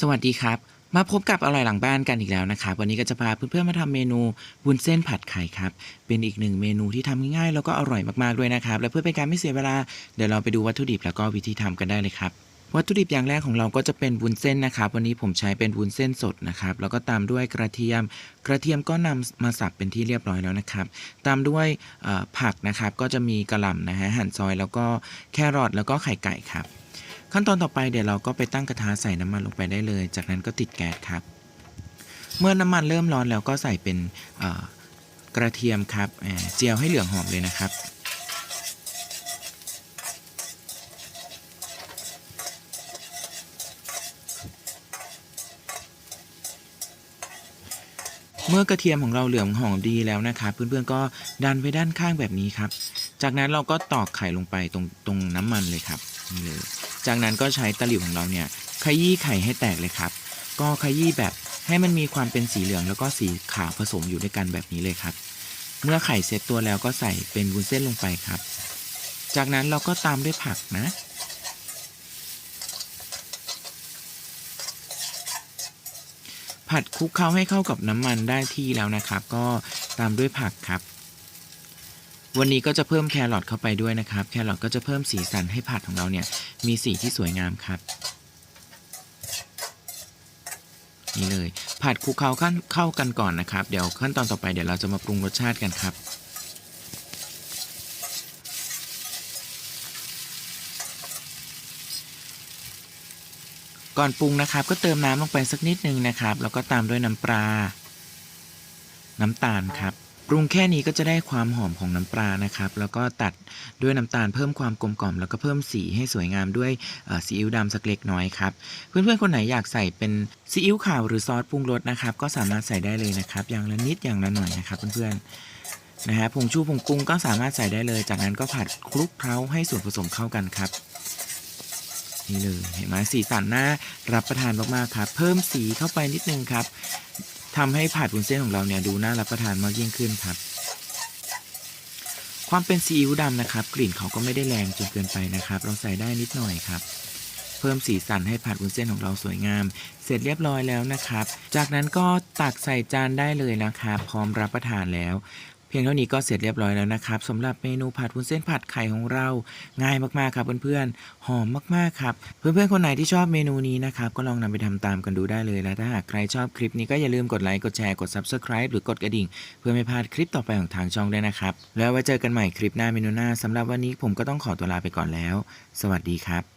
สวัสดีครับ มาพบกับอร่อยหลังบ้านกันอีกแล้วนะครับ วันนี้ก็จะพาเพื่อนๆมาทำเมนูวุ้นเส้นผัดไข่ครับ เป็นอีกหนึ่งเมนูที่ทำง่ายๆแล้วก็อร่อยมากๆด้วยนะครับ และเพื่อเป็นการไม่เสียเวลาเดี๋ยวเราไปดูวัตถุดิบแล้วก็วิธีทำกันได้เลยครับวัตถุดิบอย่างแรกของเราก็จะเป็นวุ้นเส้นนะครับ วันนี้ผมใช้เป็นวุ้นเส้นสดนะครับ แล้วก็ตามด้วยกระเทียม กระเทียมก็นำมาสับเป็นที่เรียบร้อยแล้วนะครับ ตามด้วยผักนะครับ ก็จะมีกระหล่ำนะฮะหั่นซอย แล้วก็แครอทแล้วก็ไข่ไก่ครับ ขั้นตอนต่อไปเดี๋ยวเราก็ไปตั้งกระทะใส่น้ำมันลงไปได้เลย จากนั้นก็ติดแก๊สครับ เมื่อน้ำมันเริ่มร้อนแล้วก็ใส่เป็นกระเทียมครับเจียวให้เหลืองหอมเลยนะครับ เมื่อกระเทียมของเราเหลืองหอมดีแล้วนะครับเพื่อนๆก็ดันไปด้านข้างแบบนี้ครับ จากนั้นเราก็ตอกไข่ลงไปตรงตรงน้ำมันเลยครับนี่เลยจากนั้นก็ใช้ตะหลิวของเราเนี่ยขยี้ไข่ให้แตกเลยครับ ก็ขยี้แบบให้มันมีความเป็นสีเหลืองแล้วก็สีขาวผสมอยู่ด้วยกันแบบนี้เลยครับ เมื่อไข่เสร็จตัวแล้วก็ใส่เป็นวุ้นเส้นลงไปครับ จากนั้นเราก็ตามด้วยผักนะ ผัดคลุกเคล้าให้เข้ากับน้ำมันได้ที่แล้วนะครับ ก็ตามด้วยผักครับ วันนี้ก็จะเพิ่มแครอทเข้าไปด้วยนะครับ แครอทก็จะเพิ่มสีสันให้ผัดของเราเนี่ยมีสีที่สวยงามครับนี่เลยผัดคลุกเคล้าขั้นเข้ากันก่อนนะครับ เดี๋ยวขั้นตอนต่อไปเดี๋ยวเราจะมาปรุงรสชาติกันครับ ก่อนปรุงนะครับ ก็เติมน้ำลงไปสักนิดนึงนะครับ แล้วก็ตามด้วยน้ำปลา น้ำตาลครับ ปรุงแค่นี้ก็จะได้ความหอมของน้ำปลานะครับ แล้วก็ตัดด้วยน้ำตาลเพิ่มความกลมกล่อม แล้วก็เพิ่มสีให้สวยงามด้วยซีอิ๊วดำสักเล็กน้อยครับ เพื่อนๆคนไหนอยากใส่เป็นซีอิ๊วขาวหรือซอสปรุงรสนะครับ ก็สามารถใส่ได้เลยนะครับ อย่างละนิดอย่างละหน่อยนะครับ เพื่อนๆนะฮะผงชูผงปรุงก็สามารถใส่ได้เลย จากนั้นก็ผัดคลุกเคล้าให้ส่วนผสมเข้ากันครับ นี่เลยเห็นไหมสีสันน่ารับประทานมากๆครับเพิ่มสีเข้าไปนิดนึงครับทำให้ผัดวุ้นเส้นของเราเนี่ยดูน่ารับประทานมากยิ่งขึ้นครับ ความเป็นซีอิ๊วดำนะครับ กลิ่นเขาก็ไม่ได้แรงจนเกินไปนะครับ เราใส่ได้นิดหน่อยครับเพิ่มสีสันให้ผัดวุ้นเส้นของเราสวยงาม เสร็จเรียบร้อยแล้วนะครับ จากนั้นก็ตักใส่จานได้เลยนะครับ พร้อมรับประทานแล้ว เพียงเท่านี้ก็เสร็จเรียบร้อยแล้วนะครับสำหรับเมนูผัดวุ้นเส้นผัดไข่ของเราง่ายมากๆครับเพื่อนๆหอมมากๆครับเพื่อนๆคนไหนที่ชอบเมนูนี้นะครับก็ลองนำไปทำตามกันดูได้เลยและถ้าหากใครชอบคลิปนี้ก็อย่าลืมกดไลค์กดแชร์กด subscribe หรือกดกระดิ่ง เพื่อไม่พลาดคลิปต่อไปของทางช่องด้วยนะครับแล้วไว้เจอกันใหม่คลิปหน้าเมนูหน้าสำหรับวันนี้ผมก็ต้องขอตัวลาไปก่อนแล้ว สวัสดีครับ